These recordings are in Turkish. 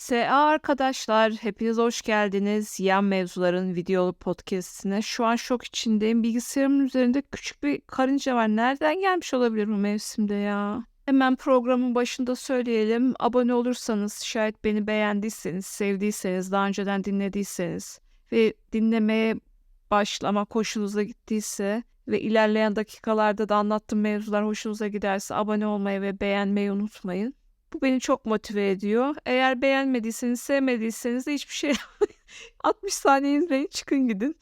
SA arkadaşlar, hepiniz hoş geldiniz. Yan Mevzuların videolu podcastine. Şu an şok içindeyim. Bilgisayarımın üzerinde küçük bir karınca var. Nereden gelmiş olabilir bu mevsimde ya? Hemen programın başında söyleyelim. Abone olursanız, şayet beni beğendiyseniz, sevdiyseniz, daha önceden dinlediyseniz ve dinlemeye başlama hoşunuza gittiyse ve ilerleyen dakikalarda da anlattığım mevzular hoşunuza giderse abone olmayı ve beğenmeyi unutmayın. Bu beni çok motive ediyor. Eğer beğenmediyseniz, sevmediyseniz de hiçbir şey 60 saniye izleyin çıkın gidin.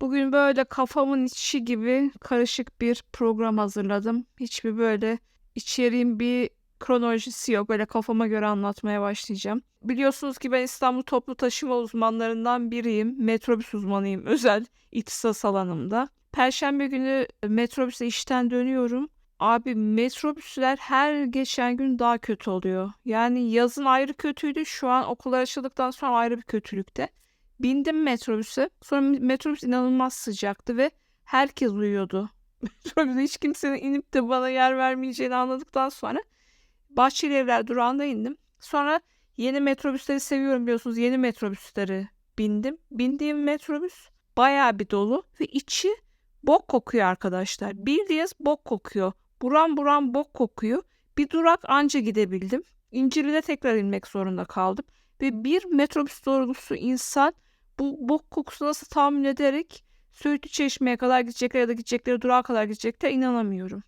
Bugün böyle kafamın içi gibi karışık bir program hazırladım. Hiçbir böyle içeriğin bir kronolojisi yok. Böyle kafama göre anlatmaya başlayacağım. Biliyorsunuz ki ben İstanbul toplu taşıma uzmanlarından biriyim. Metrobüs uzmanıyım özel ihtisas alanımda. Perşembe günü metrobüse işten dönüyorum. Abi metrobüsler her geçen gün daha kötü oluyor. Yani yazın ayrı kötüydü. Şu an okullar açıldıktan sonra ayrı bir kötülükte. Bindim metrobüse. Sonra metrobüs inanılmaz sıcaktı ve herkes uyuyordu. Metrobüse hiç kimsenin inip de bana yer vermeyeceğini anladıktan sonra Bahçeli Evler durağında indim. Sonra yeni metrobüsleri seviyorum biliyorsunuz. Yeni metrobüsleri bindim. Bindiğim metrobüs bayağı bir dolu ve içi bok kokuyor arkadaşlar. Bildiğiniz bok kokuyor. Buram buram bok kokuyor. Bir durak anca gidebildim. İncirli'de tekrar inmek zorunda kaldım. Ve bir metrobüs dolusu insan bu bok kokusunu nasıl tahmin ederek Söğütlü Çeşme'ye kadar gidecekler ya da gidecekleri durağa kadar gidecekler inanamıyorum.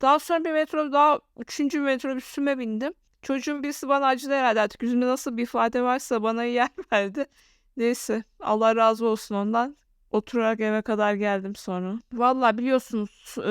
Daha sonra bir metro daha üçüncü metrobüsüme bindim. Çocuğun birisi bana acıdı herhalde artık yüzümde nasıl bir ifade varsa bana yer verdi. Neyse Allah razı olsun ondan. Oturarak eve kadar geldim sonra. Valla biliyorsunuz e,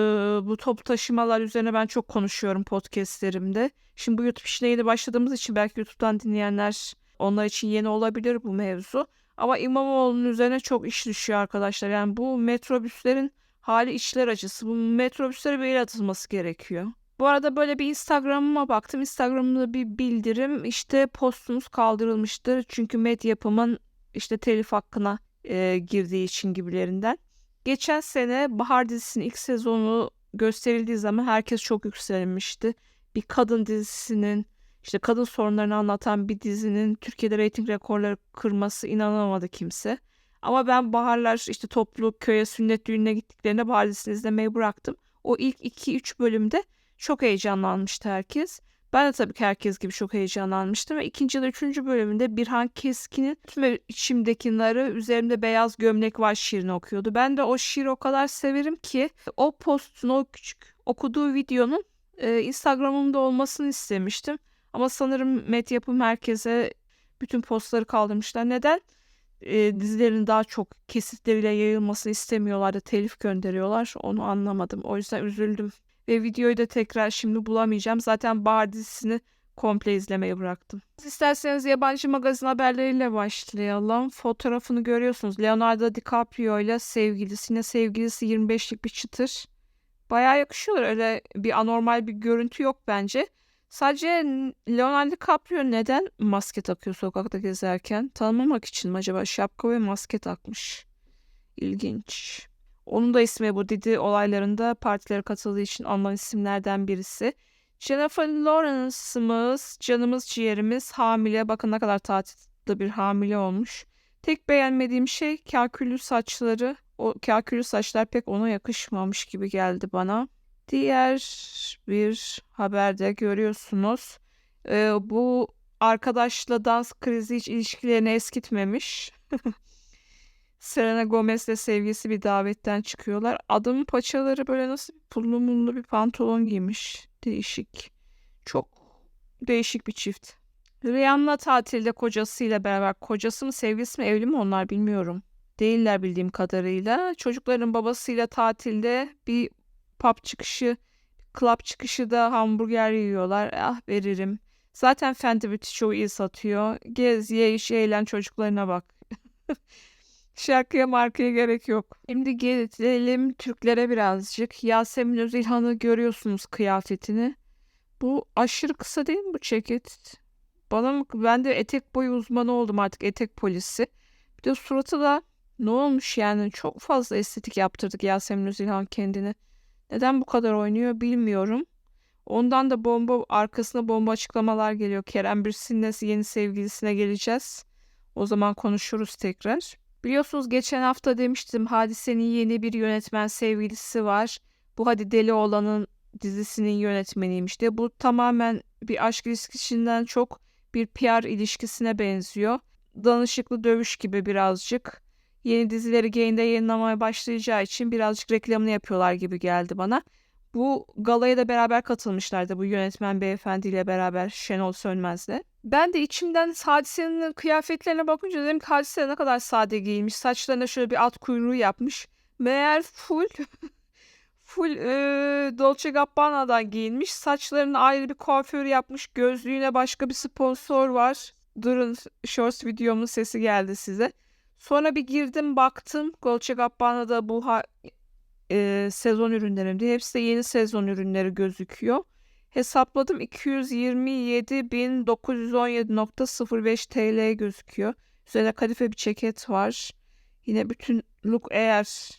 bu top taşımalar üzerine ben çok konuşuyorum podcastlerimde. Şimdi bu YouTube işine yeni başladığımız için belki YouTube'dan dinleyenler onlar için yeni olabilir bu mevzu. Ama İmamoğlu'nun üzerine çok iş düşüyor arkadaşlar. Yani bu metrobüslerin hali içler acısı. Bu metrobüslere bir el atılması gerekiyor. Bu arada böyle bir Instagram'ıma baktım. Instagram'da bir bildirim işte postunuz kaldırılmıştır. Çünkü medya yapımın işte telif hakkına e, girdiği için gibilerinden. Geçen sene Bahar dizisinin ilk sezonu gösterildiği zaman herkes çok yükselmişti. Bir kadın dizisinin işte kadın sorunlarını anlatan bir dizinin Türkiye'de reyting rekorları kırması inanamadı kimse. Ama ben Baharlar işte toplu köye sünnet düğününe gittiklerinde Bahar dizisini izlemeyi bıraktım. O ilk 2-3 bölümde çok heyecanlanmıştı herkes. Ben de tabii ki herkes gibi çok heyecanlanmıştım ve ikinci ya da üçüncü bölümünde Birhan Keskin'in tüm içimdeki narı üzerimde beyaz gömlek var şiirini okuyordu. Ben de o şiiri o kadar severim ki o postun o küçük okuduğu videonun e, Instagram'ımda olmasını istemiştim. Ama sanırım Met Yapım herkese bütün postları kaldırmışlar. Neden? E, dizilerin daha çok kesitleriyle yayılmasını istemiyorlar da telif gönderiyorlar. Onu anlamadım. O yüzden üzüldüm. Ve videoyu da tekrar şimdi bulamayacağım. Zaten Bahar dizisini komple izlemeyi bıraktım. İsterseniz yabancı magazin haberleriyle başlayalım. Fotoğrafını görüyorsunuz. Leonardo DiCaprio ile sevgilisine sevgilisi 25'lik bir çıtır. Bayağı yakışıyorlar. Öyle bir anormal bir görüntü yok bence. Sadece Leonardo DiCaprio neden maske takıyor sokakta gezerken? Tanımamak için mi acaba? Şapka ve maske takmış. İlginç. Onun da ismi bu Didi olaylarında partilere katıldığı için alınan isimlerden birisi. Jennifer Lawrence'ımız, canımız ciğerimiz hamile. Bakın ne kadar tatilde bir hamile olmuş. Tek beğenmediğim şey kakülü saçları. O kakülü saçlar pek ona yakışmamış gibi geldi bana. Diğer bir haberde görüyorsunuz. Ee, bu arkadaşla dans krizi hiç ilişkilerini eskitmemiş. Selena Gomez'le sevgisi bir davetten çıkıyorlar. Adamın paçaları böyle nasıl pullu mullu bir pantolon giymiş. Değişik. Çok değişik bir çift. Rihanna tatilde kocasıyla beraber. Kocası mı sevgilisi mi evli mi onlar bilmiyorum. Değiller bildiğim kadarıyla. Çocukların babasıyla tatilde bir pub çıkışı, club çıkışı da hamburger yiyorlar. Ah veririm. Zaten Fenty Beauty çoğu iyi satıyor. Gez, ye, iş, eğlen çocuklarına bak. Şarkıya markaya gerek yok. Şimdi gelelim Türklere birazcık. Yasemin Özilhan'ı görüyorsunuz kıyafetini. Bu aşırı kısa değil mi bu ceket? Bana mı? Ben de etek boyu uzmanı oldum artık etek polisi. Bir de suratı da ne olmuş yani çok fazla estetik yaptırdık Yasemin Özilhan kendini. Neden bu kadar oynuyor bilmiyorum. Ondan da bomba arkasına bomba açıklamalar geliyor. Kerem Bürsin'le yeni sevgilisine geleceğiz. O zaman konuşuruz tekrar. Biliyorsunuz geçen hafta demiştim Hadise'nin yeni bir yönetmen sevgilisi var. Bu Hadi Deli Olan'ın dizisinin yönetmeniymiş diye. Bu tamamen bir aşk ilişkisinden çok bir PR ilişkisine benziyor. Danışıklı dövüş gibi birazcık. Yeni dizileri Gain'de yayınlamaya başlayacağı için birazcık reklamını yapıyorlar gibi geldi bana. Bu galaya da beraber katılmışlardı bu yönetmen beyefendiyle beraber Şenol Sönmez'le. Ben de içimden Hadise'nin kıyafetlerine bakınca dedim ki Hadise ne kadar sade giymiş. Saçlarına şöyle bir at kuyruğu yapmış. Meğer full full e, Dolce Gabbana'dan giyinmiş. Saçlarına ayrı bir kuaför yapmış. Gözlüğüne başka bir sponsor var. Durun shorts videomun sesi geldi size. Sonra bir girdim baktım Dolce Gabbana'da bu ha- e, sezon ürünlerim diye. Hepsi de yeni sezon ürünleri gözüküyor. Hesapladım 227.917.05 TL gözüküyor. Üzerine kadife bir ceket var. Yine bütün look eğer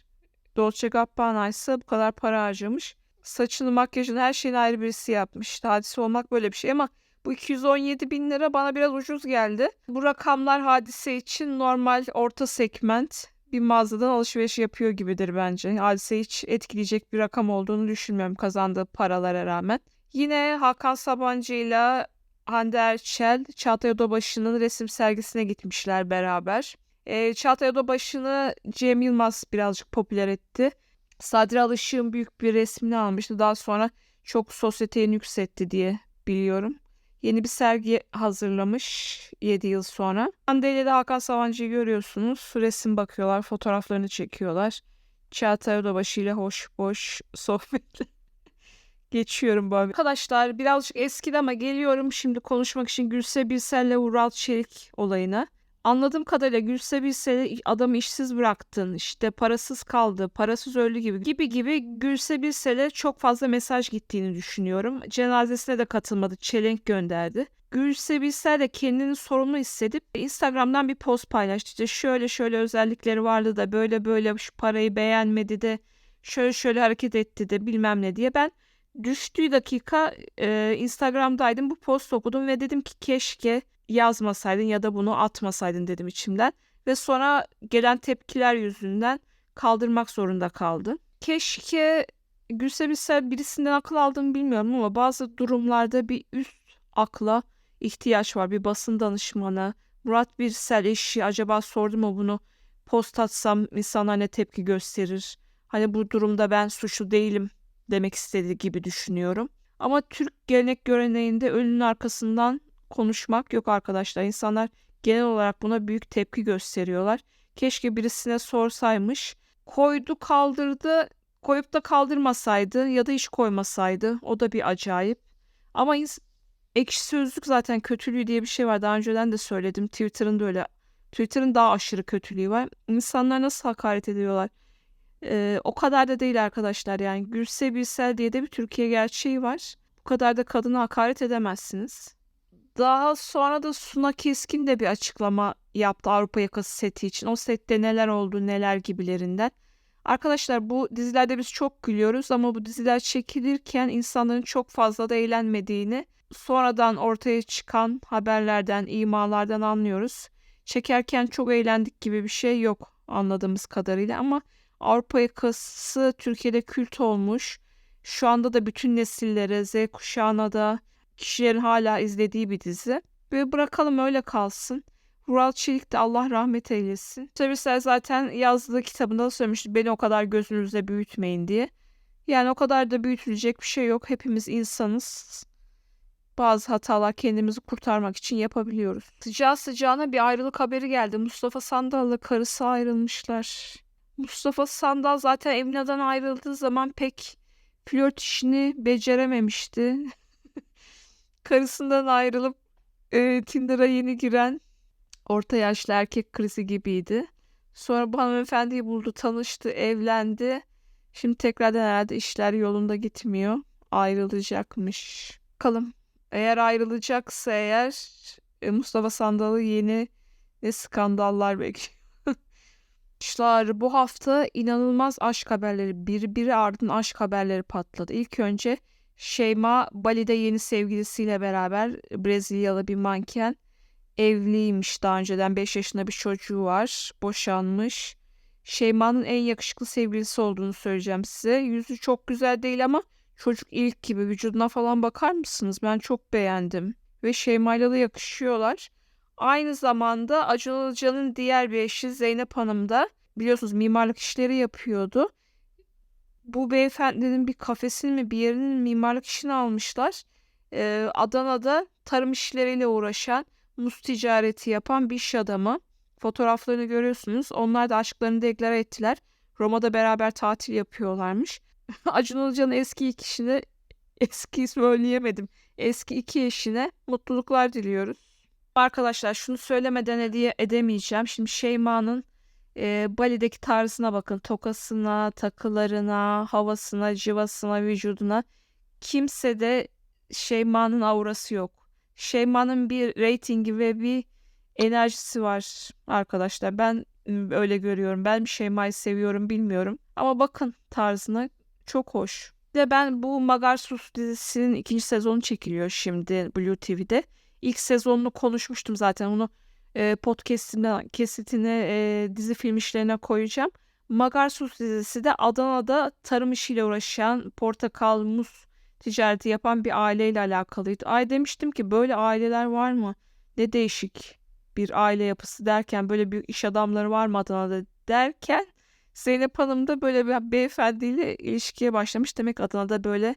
Dolce Gabbana ise bu kadar para harcamış. Saçını, makyajını, her şeyini ayrı birisi yapmış. Hadise olmak böyle bir şey ama bu 217 bin lira bana biraz ucuz geldi. Bu rakamlar hadise için normal orta segment bir mağazadan alışveriş yapıyor gibidir bence. Hadise hiç etkileyecek bir rakam olduğunu düşünmüyorum kazandığı paralara rağmen. Yine Hakan Sabancı ile Hande Erçel Çağatay Odabaşı'nın resim sergisine gitmişler beraber. E, Çağatay Odabaşı'nı Cem Yılmaz birazcık popüler etti. Sadri Alışık'ın büyük bir resmini almıştı. Daha sonra çok sosyeteye yükseltti diye biliyorum. Yeni bir sergi hazırlamış 7 yıl sonra. Hande ile de Hakan Sabancı'yı görüyorsunuz. Resim bakıyorlar, fotoğraflarını çekiyorlar. Çağatay Odabaşı ile hoş boş sohbetler. Geçiyorum bu Arkadaşlar birazcık eskidi ama geliyorum şimdi konuşmak için Gülse Birsel'le Ural Çelik olayına. Anladığım kadarıyla Gülse Birsel'i adamı işsiz bıraktın, işte parasız kaldı, parasız öldü gibi gibi gibi Gülse Birsel'e çok fazla mesaj gittiğini düşünüyorum. Cenazesine de katılmadı, çelenk gönderdi. Gülse Birsel de kendini sorumlu hissedip Instagram'dan bir post paylaştı. İşte şöyle şöyle özellikleri vardı da böyle böyle şu parayı beğenmedi de şöyle şöyle hareket etti de bilmem ne diye ben düştüğü dakika e, Instagram'daydım bu post okudum ve dedim ki keşke yazmasaydın ya da bunu atmasaydın dedim içimden. Ve sonra gelen tepkiler yüzünden kaldırmak zorunda kaldım. Keşke Gülse Birsel birisinden akıl aldığımı bilmiyorum ama bazı durumlarda bir üst akla ihtiyaç var. Bir basın danışmanı, Murat Birsel eşi acaba sordu mu bunu post atsam insanlar ne tepki gösterir? Hani bu durumda ben suçlu değilim demek istediği gibi düşünüyorum. Ama Türk gelenek göreneğinde ölünün arkasından konuşmak yok arkadaşlar. İnsanlar genel olarak buna büyük tepki gösteriyorlar. Keşke birisine sorsaymış. Koydu kaldırdı koyup da kaldırmasaydı ya da hiç koymasaydı o da bir acayip. Ama ekşi sözlük zaten kötülüğü diye bir şey var. Daha önceden de söyledim. Twitter'ın da öyle. Twitter'ın daha aşırı kötülüğü var. İnsanlar nasıl hakaret ediyorlar? Ee, o kadar da değil arkadaşlar yani. Gülse Birsel diye de bir Türkiye gerçeği var. Bu kadar da kadına hakaret edemezsiniz. Daha sonra da Suna Keskin de bir açıklama yaptı Avrupa Yakası seti için. O sette neler oldu neler gibilerinden. Arkadaşlar bu dizilerde biz çok gülüyoruz ama bu diziler çekilirken insanların çok fazla da eğlenmediğini sonradan ortaya çıkan haberlerden, imalardan anlıyoruz. Çekerken çok eğlendik gibi bir şey yok anladığımız kadarıyla ama Avrupa yakası Türkiye'de kült olmuş. Şu anda da bütün nesillere, Z kuşağına da kişilerin hala izlediği bir dizi. Ve bırakalım öyle kalsın. Vural Çelik de Allah rahmet eylesin. Tabii zaten yazdığı kitabında da söylemişti beni o kadar gözünüzde büyütmeyin diye. Yani o kadar da büyütülecek bir şey yok. Hepimiz insanız. Bazı hatalar kendimizi kurtarmak için yapabiliyoruz. Sıcağı sıcağına bir ayrılık haberi geldi. Mustafa Sandal'la karısı ayrılmışlar. Mustafa Sandal zaten Emine'den ayrıldığı zaman pek flört işini becerememişti. Karısından ayrılıp e, Tinder'a yeni giren orta yaşlı erkek krizi gibiydi. Sonra bu hanımefendiyi buldu, tanıştı, evlendi. Şimdi tekrardan herhalde işler yolunda gitmiyor. Ayrılacakmış. Bakalım. Eğer ayrılacaksa eğer e, Mustafa Sandal'ı yeni ne skandallar bekliyor. Arkadaşlar bu hafta inanılmaz aşk haberleri birbiri ardın aşk haberleri patladı. İlk önce Şeyma Bali'de yeni sevgilisiyle beraber Brezilyalı bir manken evliymiş daha önceden 5 yaşında bir çocuğu var boşanmış. Şeyma'nın en yakışıklı sevgilisi olduğunu söyleyeceğim size. Yüzü çok güzel değil ama çocuk ilk gibi vücuduna falan bakar mısınız? Ben çok beğendim. Ve Şeyma'yla da yakışıyorlar. Aynı zamanda Acun Ilıcalı'nın diğer bir eşi Zeynep Hanım da biliyorsunuz mimarlık işleri yapıyordu. Bu beyefendinin bir kafesini mi bir yerinin mimarlık işini almışlar. Ee, Adana'da tarım işleriyle uğraşan, muz ticareti yapan bir iş adamı. Fotoğraflarını görüyorsunuz. Onlar da aşklarını deklare ettiler. Roma'da beraber tatil yapıyorlarmış. Acun Ilıcalı'nın eski iki eşine, eski söyleyemedim. Eski iki eşine mutluluklar diliyoruz. Arkadaşlar şunu söylemeden hediye edemeyeceğim. Şimdi Şeyma'nın e, Bali'deki tarzına bakın. Tokasına, takılarına, havasına, civasına, vücuduna. Kimsede Şeyma'nın aurası yok. Şeyma'nın bir reytingi ve bir enerjisi var arkadaşlar. Ben öyle görüyorum. Ben Şeyma'yı seviyorum bilmiyorum. Ama bakın tarzına çok hoş. De ben bu Magarsus dizisinin ikinci sezonu çekiliyor şimdi Blue TV'de. İlk sezonunu konuşmuştum zaten. Onu e, podcast'ine, kesitine, e, dizi film işlerine koyacağım. Magarsus dizisi de Adana'da tarım işiyle uğraşan, portakal, muz ticareti yapan bir aileyle alakalıydı. Ay demiştim ki böyle aileler var mı? Ne değişik bir aile yapısı derken böyle bir iş adamları var mı Adana'da derken Zeynep Hanım da böyle bir beyefendiyle ilişkiye başlamış. Demek Adana'da böyle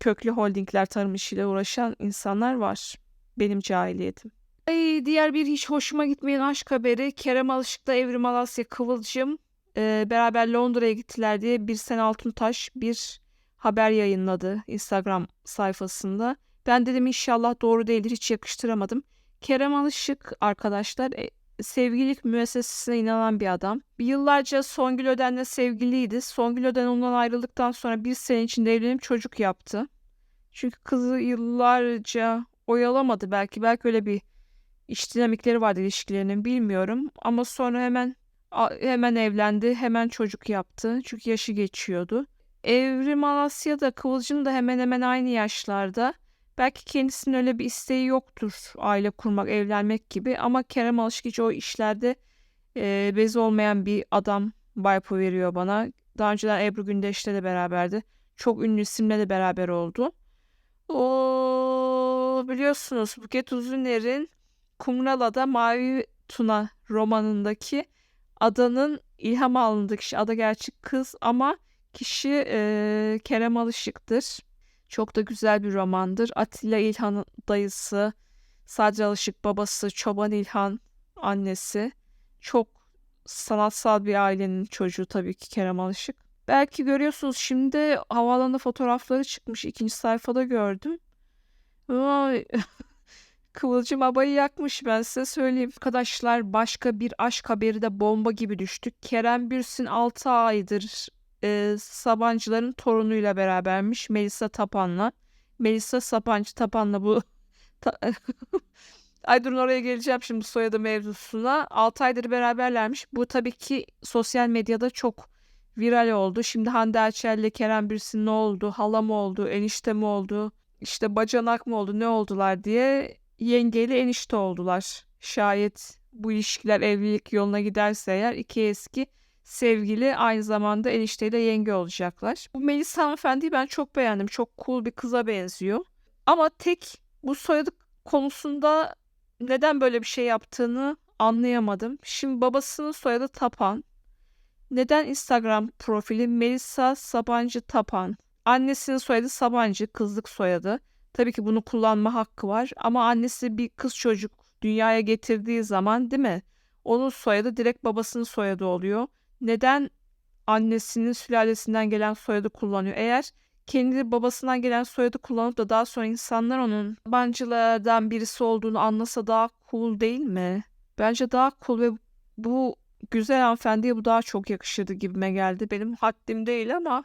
köklü holdingler tarım işiyle uğraşan insanlar var. Benim cahiliyetim. Ay, diğer bir hiç hoşuma gitmeyen aşk haberi Kerem Alışık'la Evrim Alasya Kıvılcım e, beraber Londra'ya gittiler diye bir Sen Altuntaş bir haber yayınladı Instagram sayfasında. Ben dedim inşallah doğru değildir hiç yakıştıramadım. Kerem Alışık arkadaşlar e, sevgililik müessesesine inanan bir adam. Bir yıllarca Songül Öden'le sevgiliydi. Songül Öden ondan ayrıldıktan sonra bir sene içinde evlenip çocuk yaptı. Çünkü kızı yıllarca oyalamadı belki. Belki öyle bir iş dinamikleri vardı ilişkilerinin bilmiyorum. Ama sonra hemen hemen evlendi, hemen çocuk yaptı. Çünkü yaşı geçiyordu. Evrim Alasya da Kıvılcım da hemen hemen aynı yaşlarda. Belki kendisinin öyle bir isteği yoktur aile kurmak, evlenmek gibi ama Kerem Alışık hiç o işlerde e, bez olmayan bir adam vibe'ı veriyor bana. Daha önceden Ebru Gündeş'le de beraberdi. Çok ünlü isimle de beraber oldu. O biliyorsunuz Buket Uzuner'in Kumrala'da Mavi Tuna romanındaki adanın ilham alındığı kişi. Ada gerçek kız ama kişi e, Kerem Alışık'tır. Çok da güzel bir romandır. Atilla İlhan'ın dayısı, Sadri Alışık babası, Çoban İlhan annesi. Çok sanatsal bir ailenin çocuğu tabii ki Kerem Alışık. Belki görüyorsunuz şimdi havaalanında fotoğrafları çıkmış. ikinci sayfada gördüm. Kıvılcım abayı yakmış ben size söyleyeyim. Arkadaşlar başka bir aşk haberi de bomba gibi düştük. Kerem Bürsin 6 aydır e, Sabancıların torunuyla berabermiş Melisa Tapan'la. Melisa Sabancı Tapan'la bu ta, Ay durun oraya geleceğim şimdi soyadı mevzusuna. 6 aydır beraberlermiş. Bu tabii ki sosyal medyada çok viral oldu. Şimdi Hande Erçel ile Kerem Bürsin ne oldu? Hala mı oldu? Enişte mi oldu? İşte bacanak mı oldu? Ne oldular diye yengeyle enişte oldular. Şayet bu ilişkiler evlilik yoluna giderse eğer iki eski sevgili aynı zamanda enişteyle yenge olacaklar. Bu Melisa hanımefendiyi ben çok beğendim. Çok cool bir kıza benziyor. Ama tek bu soyadı konusunda neden böyle bir şey yaptığını anlayamadım. Şimdi babasının soyadı Tapan. Neden Instagram profili Melisa Sabancı Tapan? Annesinin soyadı Sabancı, kızlık soyadı. Tabii ki bunu kullanma hakkı var ama annesi bir kız çocuk dünyaya getirdiği zaman değil mi? Onun soyadı direkt babasının soyadı oluyor. Neden annesinin sülalesinden gelen soyadı kullanıyor? Eğer kendi babasından gelen soyadı kullanıp da daha sonra insanlar onun yabancılardan birisi olduğunu anlasa daha cool değil mi? Bence daha cool ve bu güzel hanımefendiye bu daha çok yakışırdı gibime geldi. Benim haddim değil ama.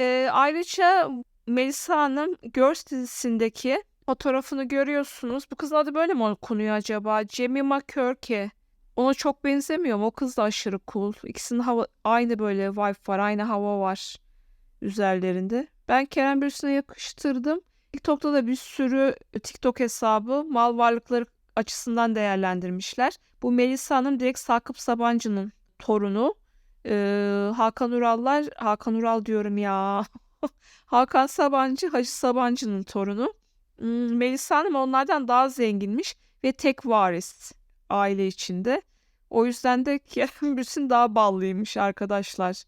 E, ayrıca Melisa Hanım Girls dizisindeki fotoğrafını görüyorsunuz. Bu kızın adı böyle mi okunuyor acaba? Jemima Kirke. Ona çok benzemiyor mu? O kız da aşırı cool. İkisinin hava, aynı böyle vibe var, aynı hava var üzerlerinde. Ben Kerem Bürsin'e yakıştırdım. TikTok'ta da bir sürü TikTok hesabı mal varlıkları açısından değerlendirmişler. Bu Melisa Hanım direkt Sakıp Sabancı'nın torunu. Ee, Hakan Urallar, Hakan Ural diyorum ya. Hakan Sabancı, Hacı Sabancı'nın torunu. Hmm, Melisa Hanım onlardan daha zenginmiş ve tek varis aile içinde. O yüzden de Kerem Bürsin daha ballıymış arkadaşlar.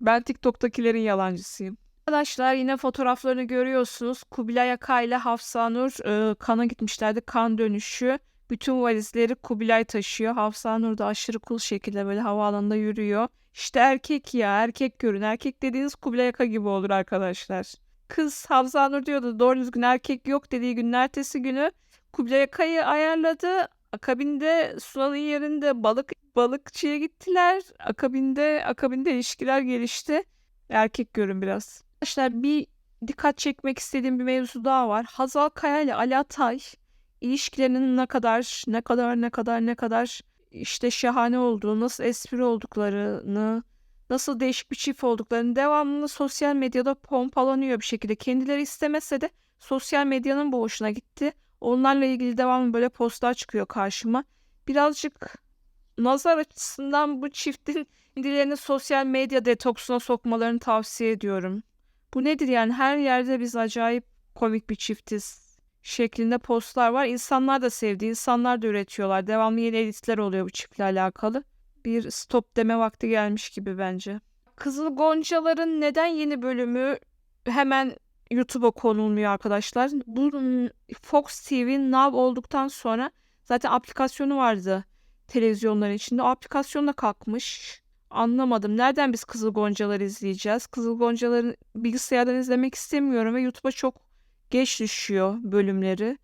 Ben TikTok'takilerin yalancısıyım. Arkadaşlar yine fotoğraflarını görüyorsunuz. Kubilay Aka ile Hafsa Nur e, kana gitmişlerdi. Kan dönüşü. Bütün valizleri Kubilay taşıyor. Hafsa Nur da aşırı cool şekilde böyle havaalanında yürüyor. İşte erkek ya erkek görün. Erkek dediğiniz Kubilay Aka gibi olur arkadaşlar. Kız Hafsa Nur diyordu doğru düzgün erkek yok dediği günün ertesi günü Kubilay Aka'yı ayarladı. Akabinde Sunan'ın yerinde balık balıkçıya gittiler. Akabinde akabinde ilişkiler gelişti. Erkek görün biraz. Arkadaşlar bir dikkat çekmek istediğim bir mevzu daha var. Hazal Kaya ile Ali Atay ilişkilerinin ne kadar ne kadar ne kadar ne kadar işte şahane olduğu, nasıl espri olduklarını, nasıl değişik bir çift olduklarını devamlı sosyal medyada pompalanıyor bir şekilde. Kendileri istemese de sosyal medyanın bu hoşuna gitti. Onlarla ilgili devamlı böyle postlar çıkıyor karşıma. Birazcık nazar açısından bu çiftin kendilerini sosyal medya detoksuna sokmalarını tavsiye ediyorum. Bu nedir yani her yerde biz acayip komik bir çiftiz şeklinde postlar var. İnsanlar da sevdi, insanlar da üretiyorlar. Devamlı yeni editler oluyor bu çiftle alakalı. Bir stop deme vakti gelmiş gibi bence. Kızıl Goncalar'ın neden yeni bölümü hemen YouTube'a konulmuyor arkadaşlar? Bu Fox TV Now olduktan sonra zaten aplikasyonu vardı televizyonların içinde. O aplikasyon da kalkmış. Anlamadım. Nereden biz Kızıl Goncalar izleyeceğiz? Kızıl Goncalar'ı bilgisayardan izlemek istemiyorum ve YouTube'a çok geç düşüyor bölümleri.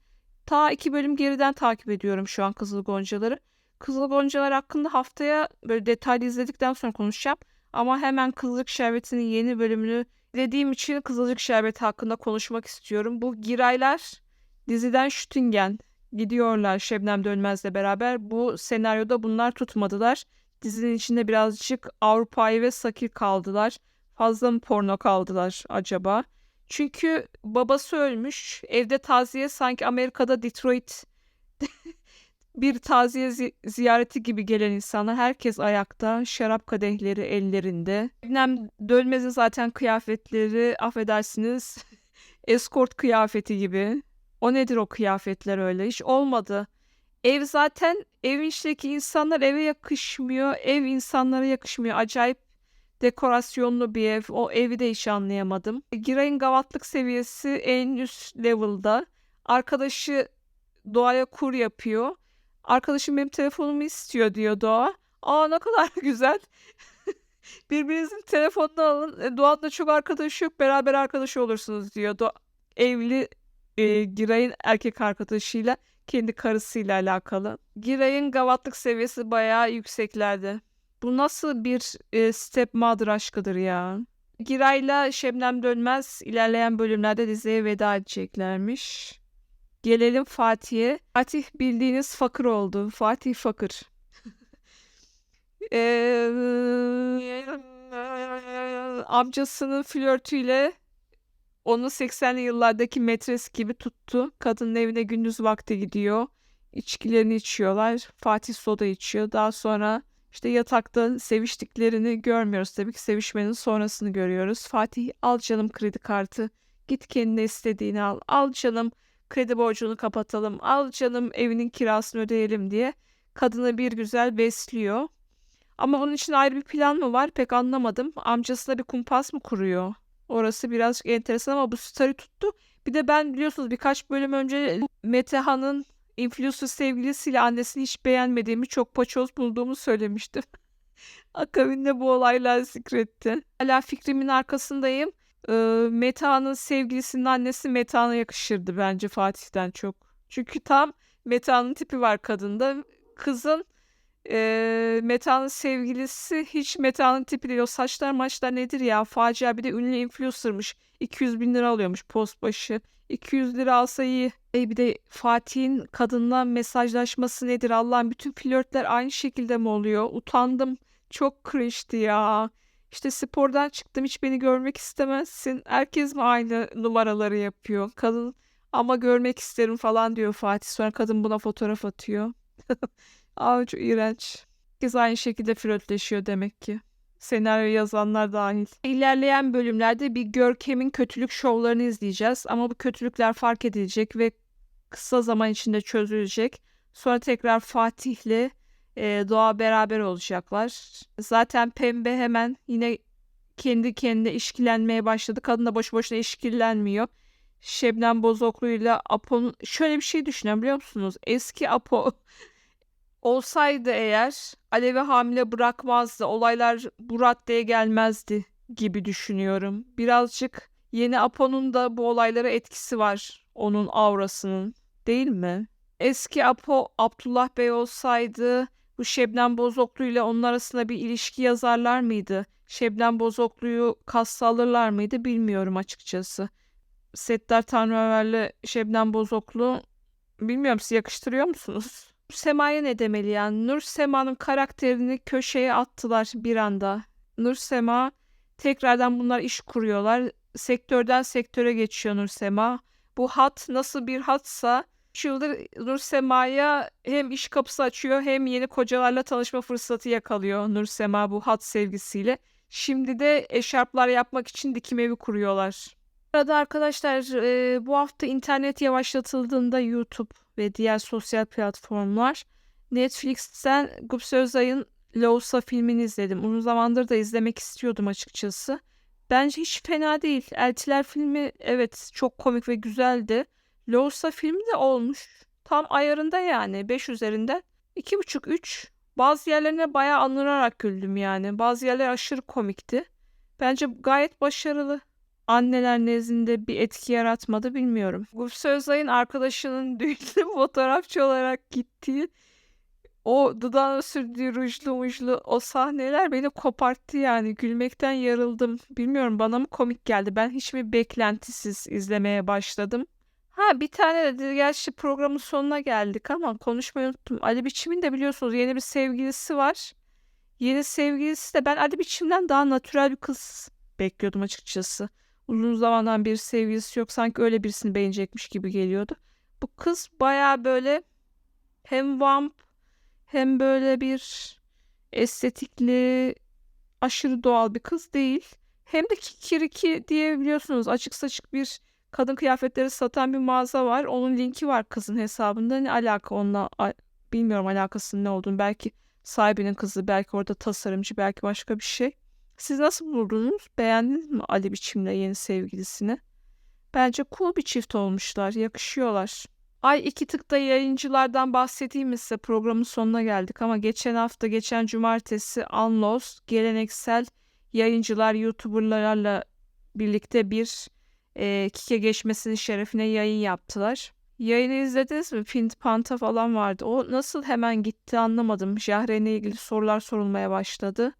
Ta iki bölüm geriden takip ediyorum şu an Kızıl Goncaları. Kızıl Goncalar hakkında haftaya böyle detaylı izledikten sonra konuşacağım. Ama hemen Kızılcık Şerbeti'nin yeni bölümünü dediğim için Kızılcık Şerbeti hakkında konuşmak istiyorum. Bu Giraylar diziden Şütingen gidiyorlar Şebnem Dönmez'le beraber. Bu senaryoda bunlar tutmadılar. Dizinin içinde birazcık Avrupa'yı ve Sakir kaldılar. Fazla mı porno kaldılar acaba? Çünkü babası ölmüş. Evde taziye sanki Amerika'da Detroit bir taziye zi- ziyareti gibi gelen insanlar. Herkes ayakta. Şarap kadehleri ellerinde. Şebnem Dönmez'in zaten kıyafetleri affedersiniz eskort kıyafeti gibi. O nedir o kıyafetler öyle? Hiç olmadı. Ev zaten evin içindeki insanlar eve yakışmıyor. Ev insanlara yakışmıyor. Acayip dekorasyonlu bir ev. O evi de hiç anlayamadım. Giray'ın gavatlık seviyesi en üst level'da. Arkadaşı Doğa'ya kur yapıyor. Arkadaşım benim telefonumu istiyor diyor Doğa. Aa ne kadar güzel. Birbirinizin telefonunu alın. E, Doğan'ın da çok arkadaşı yok. Beraber arkadaş olursunuz diyor. Doğa, evli e, Giray'ın erkek arkadaşıyla kendi karısıyla alakalı. Giray'ın gavatlık seviyesi bayağı yükseklerde. Bu nasıl bir e, stepmother aşkıdır ya? Giray'la Şebnem Dönmez ilerleyen bölümlerde diziye veda edeceklermiş. Gelelim Fatih'e. Fatih bildiğiniz fakir oldu. Fatih fakir. Ee, amcasının flörtüyle onu 80'li yıllardaki metres gibi tuttu. Kadının evine gündüz vakti gidiyor. İçkilerini içiyorlar. Fatih soda içiyor. Daha sonra işte yatakta seviştiklerini görmüyoruz. Tabii ki sevişmenin sonrasını görüyoruz. Fatih al canım kredi kartı. Git kendine istediğini al. Al canım kredi borcunu kapatalım. Al canım evinin kirasını ödeyelim diye kadını bir güzel besliyor. Ama bunun için ayrı bir plan mı var pek anlamadım. Amcasına bir kumpas mı kuruyor? Orası birazcık enteresan ama bu story tuttu. Bir de ben biliyorsunuz birkaç bölüm önce Metehan'ın influencer sevgilisiyle annesini hiç beğenmediğimi, çok paçoz bulduğumu söylemiştim. Akabinde bu olaylar zikretti. Hala fikrimin arkasındayım. Ee, Meta'nın sevgilisinin annesi Meta'na yakışırdı bence Fatih'ten çok. Çünkü tam Meta'nın tipi var kadında. Kızın e, Meta'nın sevgilisi hiç Meta'nın tipi değil. O saçlar maçlar nedir ya? Facia bir de ünlü influencer'mış. 200 bin lira alıyormuş post başı. 200 lira alsa iyi. E bir de Fatih'in kadınla mesajlaşması nedir? Allah'ım bütün flörtler aynı şekilde mi oluyor? Utandım. Çok cringe'ti ya. İşte spordan çıktım hiç beni görmek istemezsin. Herkes mi aynı numaraları yapıyor? Kadın ama görmek isterim falan diyor Fatih. Sonra kadın buna fotoğraf atıyor. Aa çok iğrenç. Herkes aynı şekilde flörtleşiyor demek ki. Senaryo yazanlar dahil. İlerleyen bölümlerde bir Görkem'in kötülük şovlarını izleyeceğiz. Ama bu kötülükler fark edilecek ve kısa zaman içinde çözülecek. Sonra tekrar Fatih'le e, Doğa beraber olacaklar. Zaten Pembe hemen yine kendi kendine işkilenmeye başladı. Kadın da boş boşuna işkillenmiyor. Şebnem Bozoklu'yla Apo'nun şöyle bir şey düşünüyorum biliyor musunuz? Eski Apo olsaydı eğer Alev'i hamile bırakmazdı. Olaylar bu raddeye gelmezdi gibi düşünüyorum. Birazcık yeni Apo'nun da bu olaylara etkisi var. Onun aurasının. Değil mi? Eski Apo Abdullah Bey olsaydı bu Şebnem Bozoklu ile onun arasında bir ilişki yazarlar mıydı? Şebnem Bozoklu'yu kasta alırlar mıydı bilmiyorum açıkçası. Settar Tanrıver'le Şebnem Bozoklu bilmiyorum siz yakıştırıyor musunuz? Sema'ya ne demeli yani? Nur Sema'nın karakterini köşeye attılar bir anda. Nur Sema tekrardan bunlar iş kuruyorlar. Sektörden sektöre geçiyor Nur Sema. Bu hat nasıl bir hatsa 3 yıldır Nur Sema'ya hem iş kapısı açıyor hem yeni kocalarla tanışma fırsatı yakalıyor Nur Sema bu hat sevgisiyle. Şimdi de eşarplar yapmak için dikim evi kuruyorlar. Arada arkadaşlar e, bu hafta internet yavaşlatıldığında YouTube ve diğer sosyal platformlar Netflix'ten Gupse Özay'ın Loğusa filmini izledim. Uzun zamandır da izlemek istiyordum açıkçası. Bence hiç fena değil. Eltiler filmi evet çok komik ve güzeldi. Loğusa filmi de olmuş. Tam ayarında yani 5 üzerinden 2,5-3. Bazı yerlerine bayağı anırarak güldüm yani. Bazı yerler aşırı komikti. Bence gayet başarılı anneler nezdinde bir etki yaratmadı bilmiyorum. Gülse Özay'ın arkadaşının düğünde fotoğrafçı olarak gittiği o dudağına sürdüğü rujlu mujlu o sahneler beni koparttı yani. Gülmekten yarıldım. Bilmiyorum bana mı komik geldi. Ben hiçbir beklentisiz izlemeye başladım. Ha bir tane de gerçi programın sonuna geldik ama konuşmayı unuttum. Ali Biçim'in de biliyorsunuz yeni bir sevgilisi var. Yeni sevgilisi de ben Ali Biçim'den daha natürel bir kız bekliyordum açıkçası. Uzun zamandan bir sevgilisi yok. Sanki öyle birisini beğenecekmiş gibi geliyordu. Bu kız baya böyle hem vamp hem böyle bir estetikli aşırı doğal bir kız değil. Hem de kikiriki diyebiliyorsunuz. Açık saçık bir kadın kıyafetleri satan bir mağaza var. Onun linki var kızın hesabında. Ne alaka onunla bilmiyorum alakasının ne olduğunu. Belki sahibinin kızı, belki orada tasarımcı, belki başka bir şey. Siz nasıl buldunuz? Beğendiniz mi Ali Biçim'le yeni sevgilisini? Bence cool bir çift olmuşlar, yakışıyorlar. Ay iki tıkta yayıncılardan bahsedeyim mi size? Programın sonuna geldik ama geçen hafta, geçen cumartesi Unlost, geleneksel yayıncılar, YouTuber'larla birlikte bir e, kike geçmesinin şerefine yayın yaptılar. Yayını izlediniz mi? Pint Panta falan vardı. O nasıl hemen gitti anlamadım. Jahre'ne ilgili sorular sorulmaya başladı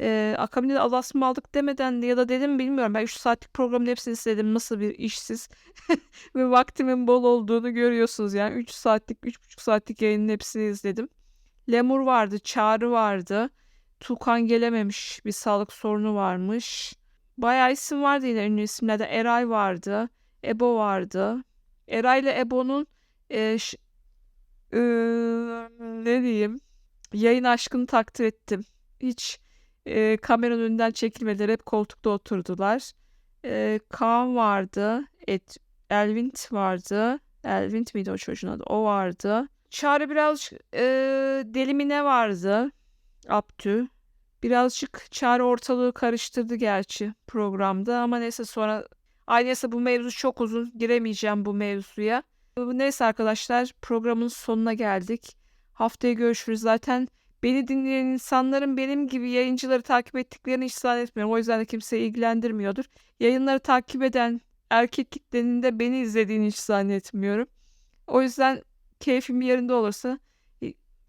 e, akabinde de Alas mı aldık demeden ya da dedim bilmiyorum. Ben 3 saatlik programın hepsini izledim. Nasıl bir işsiz ve vaktimin bol olduğunu görüyorsunuz. Yani 3 saatlik, 3,5 saatlik yayının hepsini izledim. Lemur vardı, Çağrı vardı. Tukan gelememiş, bir sağlık sorunu varmış. Bayağı isim vardı yine ünlü isimlerde. Eray vardı, Ebo vardı. Eray ile Ebo'nun e, ş- e, ne diyeyim yayın aşkını takdir ettim. Hiç e, kameranın önünden çekilmeleri hep koltukta oturdular. E, Kaan vardı. Et, Elvint vardı. Elvint miydi o çocuğun adı? O vardı. Çağrı biraz e, delimine vardı. Abdü. Birazcık Çağrı ortalığı karıştırdı gerçi programda ama neyse sonra Ay neyse bu mevzu çok uzun giremeyeceğim bu mevzuya. Neyse arkadaşlar programın sonuna geldik. Haftaya görüşürüz. Zaten Beni dinleyen insanların benim gibi yayıncıları takip ettiklerini hiç zannetmiyorum. O yüzden de kimseyi ilgilendirmiyordur. Yayınları takip eden erkek kitlenin de beni izlediğini hiç zannetmiyorum. O yüzden keyfim yerinde olursa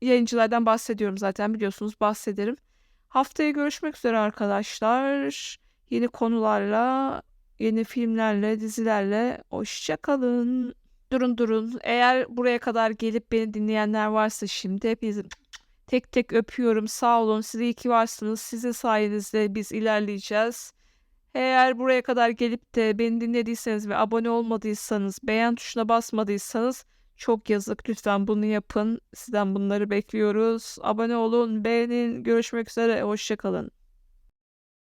yayıncılardan bahsediyorum zaten biliyorsunuz bahsederim. Haftaya görüşmek üzere arkadaşlar. Yeni konularla, yeni filmlerle, dizilerle hoşçakalın. Durun durun. Eğer buraya kadar gelip beni dinleyenler varsa şimdi hepinizin Tek tek öpüyorum. Sağ olun. Siz iyi ki varsınız. Sizin sayenizde biz ilerleyeceğiz. Eğer buraya kadar gelip de beni dinlediyseniz ve abone olmadıysanız, beğen tuşuna basmadıysanız çok yazık. Lütfen bunu yapın. Sizden bunları bekliyoruz. Abone olun, beğenin. Görüşmek üzere. Hoşçakalın.